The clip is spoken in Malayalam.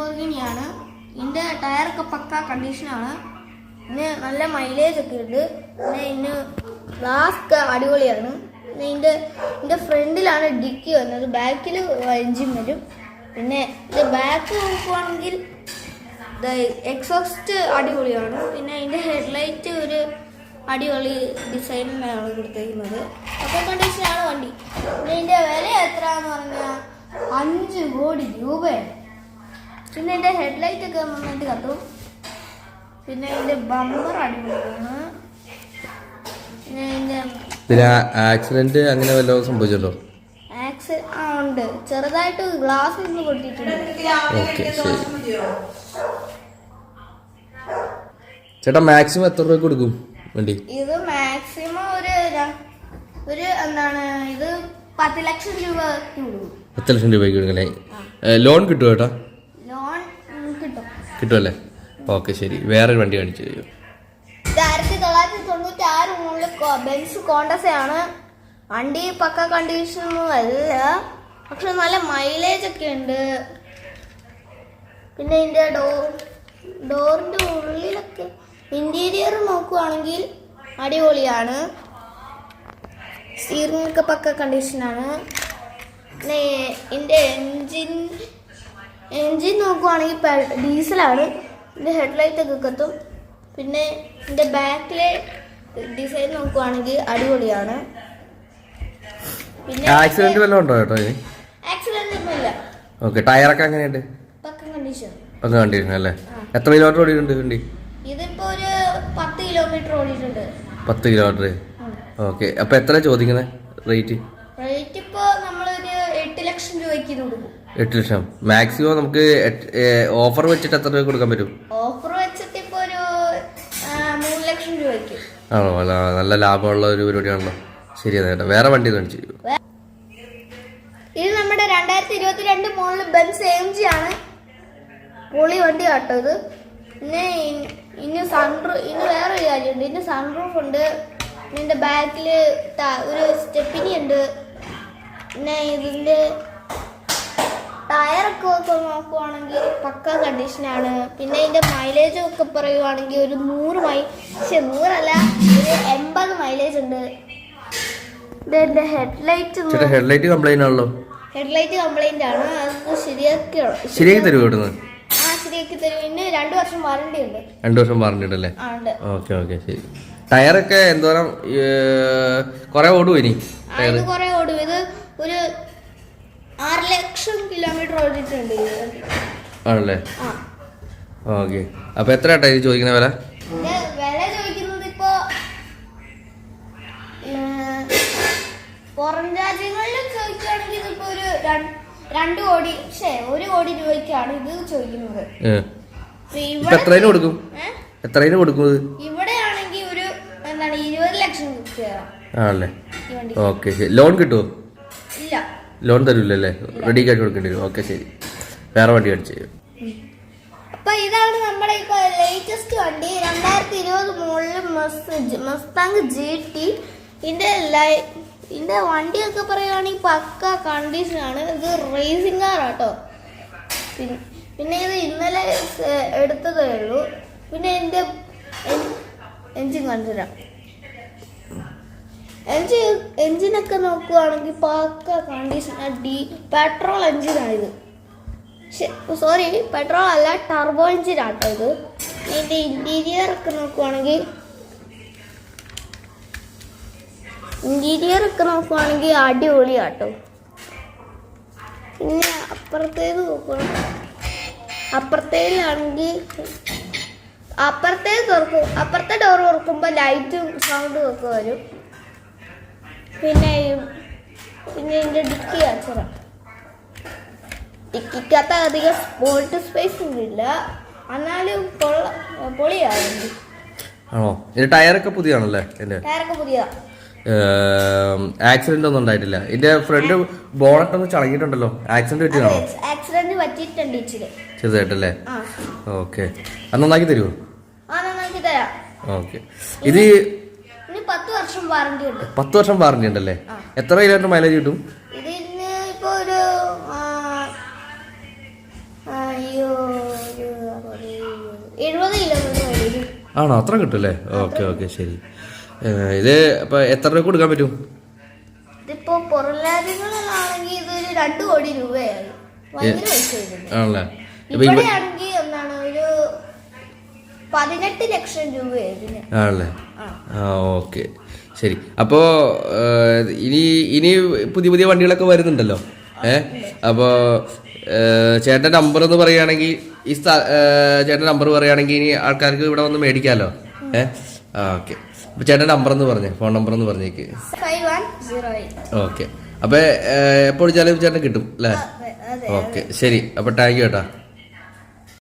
ലംബോർഗിനിയാണ് ഇതിന്റെ ടയറൊക്കെ പക്ക കണ്ടീഷനാണ്. പിന്നെ നല്ല മൈലേജ് ഒക്കെ ഉണ്ട്. പിന്നെ ഇതിന് ഗ്ലാസ്ക്ക് അടിപൊളിയാണ്. പിന്നെ ഇതിന്റെ ഇതിന്റെ ഫ്രണ്ടിലാണ് ഡിക്കി വരുന്നത്. ബാക്കിൽ എഞ്ചിൻ വരും. പിന്നെ ഇത് ബാക്ക് നോക്കുവാണെങ്കിൽ എക്സോസ്റ്റ് അടിപൊളിയാണ്. പിന്നെ അതിന്റെ ഹെഡ്ലൈറ്റ് ഒരു അടിപൊളി ഡിസൈനിലാണ് കൊടുത്തേക്കുന്നത്. അപ്പോൾ കണ്ടീഷനാണ് വണ്ടി. പിന്നെ ഇതിന്റെ വില എത്രയാന്ന് പറഞ്ഞാൽ അഞ്ച് കോടി രൂപയാണ്. പിന്നെ ഇതിന്റെ ഹെഡ്ലൈറ്റ് ഒക്കെ നന്നായിട്ട് കത്തും പിന്നെ ഇതിന്റെ ബമ്പർ അടിപൊളിയാണ്. പിന്നെ ആക്സിഡന്റ് അങ്ങനെ വല്ലതും സംഭവിച്ചല്ലോ? ആക്സ് ആ ഉണ്ട്. ചെറുതായിട്ട് ഗ്ലാസ് നിന്ന് പൊട്ടിയിട്ടുണ്ട്. ഓക്കെ ശരി. ചേട്ടാ മാക്സിമം എത്ര രൂപ കൊടുക്കും വണ്ടി? ഇത് മാക്സിമം ഒരു ര- ഒരു എന്താണ് ഇത് പത്ത് ലക്ഷം രൂപ കൊടുക്കും. പത്ത് ലക്ഷം രൂപയ്ക്ക് കൊടുക്കണേ ലോൺ കിട്ടുമോ ചേട്ടാ? കിട്ടുമല്ലേ ഓക്കെ ശരി. വേറൊരു വണ്ടി കാണിച്ചു തരൂ ഇത് ആയിരത്തി തൊള്ളായിരത്തി തൊണ്ണൂറ്റി ആറ് മുകളിൽ ബെൻസ് കോണ്ടസയാണ് വണ്ടി പക്ക കണ്ടീഷനൊന്നും അല്ല. പക്ഷെ നല്ല മൈലേജ് ഒക്കെ ഉണ്ട്. പിന്നെ ഇതിന്റെ ഡോർ ഡോറിന്റെ ഉള്ളിലൊക്കെ ഇന്റീരിയർ നോക്കുവാണെങ്കിൽ അടിപൊളിയാണ്. സ്റ്റീറിംഗ് ഒക്കെ പക്ക കണ്ടീഷനാണ് പിന്നെ ഇതിന്റെ എൻജിൻ എൻജിൻ നോക്കുവാണെങ്കിൽ ഡീസലാണ് ഡീസലാണ്. ഹെഡ് ഹെഡ്ലൈറ്റ് ഒക്കെ കത്തും. പിന്നെ എന്റെ ബാക്കിലെ ഡിസൈൻ നോക്കുവാണെങ്കിൽ അടിപൊളിയാണ്. പിന്നെ ആക്സിഡന്റ് വല്ലതും ഉണ്ടോ ഇനി? ആക്സിഡന്റ് ഒന്നും ഇല്ല ഓക്കെ ടയറൊക്കെ എങ്ങനെയുണ്ട്? പക്ക കണ്ടീഷൻ പക്ക കണ്ടിരുന്നു അല്ലേ? എത്ര കിലോമീറ്റർ ഓടിയിട്ടുണ്ട് വണ്ടി? ഇതിപ്പോ ഒരു പത്ത് കിലോമീറ്റർ ഓടിയിട്ടുണ്ട്. പത്ത് കിലോമീറ്റർ ഓക്കെ അപ്പൊ എത്ര ചോദിക്കുന്നത് റേറ്റ് രൂപയ്ക്ക് ഇത് കൊടുക്കും എട്ട് ലക്ഷം. മാക്സിമം നമുക്ക് ഓഫർ വെച്ചിട്ട് എത്ര രൂപ കൊടുക്കാൻ പറ്റും? ഓഫർ വെച്ചിട്ട് ഇപ്പൊ ഒരു മൂന്ന് ലക്ഷം രൂപയ്ക്ക്. ആണോ? അല്ല നല്ല ലാഭമുള്ള ഒരു പരിപാടിയാണല്ലോ. ശരി ചേട്ടാ വേറെ വണ്ടി കാണിച്ചു ഇത് നമ്മുടെ രണ്ടായിരത്തി ഇരുപത്തിരണ്ട് മോഡൽ ബെൻസ് എം ജി ആണ്. പൊളി വണ്ടി കേട്ടോ ഇത്. പിന്നെ ഇനി സൺറൂ ഇനി വേറെ ഒരു കാര്യമുണ്ട്. ഇനി സൺറൂഫ് ഉണ്ട്. ഇതിന്റെ ബാക്കിൽ ഒരു സ്റ്റെപ്പിനി ഉണ്ട്. പിന്നെ ഇതിന്റെ ടയറൊക്കെ ഒക്കെ നോക്കുവാണെങ്കിൽ പക്ക കണ്ടീഷനാണ് പിന്നെ ഇതിന്റെ മൈലേജ് ഒക്കെ പറയുവാണെങ്കിൽ ഒരു നൂറ് മൈ പക്ഷെ നൂറല്ല ഒരു എൺപത് മൈലേജ് ഉണ്ട്. ഇതിന്റെ ഹെഡ്ലൈറ്റ് ഹെഡ്ലൈറ്റ് കംപ്ലൈന്റ് ആണല്ലോ. ഹെഡ്ലൈറ്റ് കംപ്ലൈന്റ് ആണ്. അത് ശരിയാക്കി ശരിയാക്കി തരുമോ ഇവിടുന്ന്? രണ്ടു വർഷം വാറണ്ടി ഉണ്ട്. രണ്ടു വർഷം പറഞ്ഞിട്ടല്ലേ ആ ഉണ്ട്. ഓക്കെ ഓക്കെ ശരി. ടയറൊക്കെ എന്തോരം കുറെ ഓടും ഇനി? ഇത് കുറെ ഓടും. ഇത് ഒരു ആറ് ലക്ഷം കിലോമീറ്റർ ഓടിയിട്ടുണ്ട്. ആണല്ലേ? ഓക്കെ. അപ്പൊ എത്ര ആട്ടാ ഇത് ചോദിക്കുന്ന വില? വില ചോദിക്കുന്നത് ഇപ്പോ പുറം രാജ്യങ്ങളിൽ ചോദിക്കുകയാണെങ്കിൽ ഇതിപ്പോ ഒരു രണ്ട്- കോടി പക്ഷേ ഒരു കോടി രൂപയ്ക്കാണ് ഇത് ചോദിക്കുന്നത്. എത്രയിന് കൊടുക്കും? എത്രയിന് ഇവിടെ ആണെങ്കിൽ ഒരു എന്താണ് ഇരുപത് ലക്ഷം ആണല്ലേ? ഓക്കെ ലോൺ കിട്ടുമോ ഇല്ല. ലോൺ തരൂലല്ലേ? റെഡി കാശ് കൊടുക്കേണ്ടി വരും. ഓക്കെ ശരി. വേറെ വണ്ടി കാണിച്ചു തരും. അപ്പൊ ഇതാണ് നമ്മുടെ ഇപ്പൊ ലേറ്റസ്റ്റ് വണ്ടി. രണ്ടായിരത്തി ഇരുപത് മുകളിൽ മസ്താങ് ജി ടി ഇതിന്റെ ലൈ- ഇതിന്റെ വണ്ടിയൊക്കെ പറയുകയാണെങ്കിൽ പക്ക കണ്ടീഷനാണ് ഇത് റേസിംഗ് കാർ ആട്ടോ. പിന്നെ ഇത് ഇന്നലെ എടുത്തതേ ഉള്ളൂ. പിന്നെ എന്റെ എൻജിൻ കാണിച്ചുതരാം എൻജിൻ എൻജിനൊക്കെ നോക്കുവാണെങ്കിൽ പക്ക കണ്ടീഷൻ ഡി പെട്രോൾ എൻജിനാണിത് സോറി പെട്രോൾ അല്ല ടർബോ എൻജിനാട്ടോ ഇത്. ഇതിന്റെ ഇന്റീരിയർ ഒക്കെ നോക്കുവാണെങ്കിൽ ഇന്റീരിയർ ഒക്കെ നോക്കുവാണെങ്കിൽ അടിപൊളി ആട്ടോ പിന്നെ അപ്പുറത്തേത് നോക്കുവാണെങ്കിൽ അപ്പുറത്തേലാണെങ്കിൽ അപ്പുറത്തേത് തുറക്കും അപ്പുറത്തെ ഡോർ തുറക്കുമ്പോൾ ലൈറ്റും സൗണ്ടും ഒക്കെ വരും. പിന്നെ പിന്നെ എന്റെ ഡിക്കി കാണിച്ചു ഡിക്കിക്കകത്ത് അധികം ബോൾട്ട് സ്പേസ് ഇല്ല എന്നാലും പൊള്ള പൊളിയാവുന്നു ആണോ? ഇത് ടയറൊക്കെ പുതിയതാണല്ലേ എന്റെ ടയറൊക്കെ പുതിയതാ. ആക്സിഡന്റ് ഒന്നും ഉണ്ടായിട്ടില്ല. ഇതിന്റെ ഫ്രണ്ട് ബോണറ്റ് ഒന്ന് ചളങ്ങിയിട്ടുണ്ടല്ലോ. ആക്സിഡന്റ് പറ്റിയതാണോ? ആക്സിഡന്റ് പറ്റിയിട്ടുണ്ട് ഇച്ചിരി. ചെറുതായിട്ടല്ലേ? ഓക്കെ. അത് നന്നാക്കി തരുമോ ഓക്കെ. ഇത് പത്ത് വർഷം വാറണ്ടി ഉണ്ട്. വർഷം ഉണ്ടല്ലേ? എത്ര കിലോമീറ്റർ മൈലേജ് കിട്ടും? ഇതിന് ഒരു ആണോ? അത്ര കിട്ടുമല്ലേ? ഓക്കെ ഓക്കെ ശരി. ഇത് ഇപ്പൊ എത്ര രൂപ കൊടുക്കാൻ പറ്റും? ഇതിപ്പോ ഇതൊരു രണ്ട് കോടി രൂപയായി. ആണല്ലേ? പതിനെട്ട് ലക്ഷം ആണല്ലേ? ആ. ഓക്കെ. ശരി. അപ്പോ ഇനി ഇനി പുതിയ പുതിയ വണ്ടികളൊക്കെ വരുന്നുണ്ടല്ലോ? ഏ? അപ്പോ ഏ, ചേട്ടന്റെ നമ്പർ എന്ന് പറയുകയാണെങ്കിൽ ഈ ചേട്ടന്റെ നമ്പർ പറയുകയാണെങ്കിൽ ഇനി ആൾക്കാർക്ക് ഇവിടെ വന്ന് മേടിക്കാമല്ലോ ഏ? ആ ഓക്കെ. അപ്പൊ ചേട്ടന്റെ നമ്പർ എന്ന് പറഞ്ഞേ ഫോൺ നമ്പർ എന്ന് പറഞ്ഞേക്ക്. ഓക്കെ. അപ്പൊ എപ്പോഴും എപ്പോൾ വിളിച്ചാലും ചേട്ടൻ കിട്ടും അല്ലേ? ഓക്കെ. ശരി. അപ്പൊ താങ്ക് യു ചേട്ടാ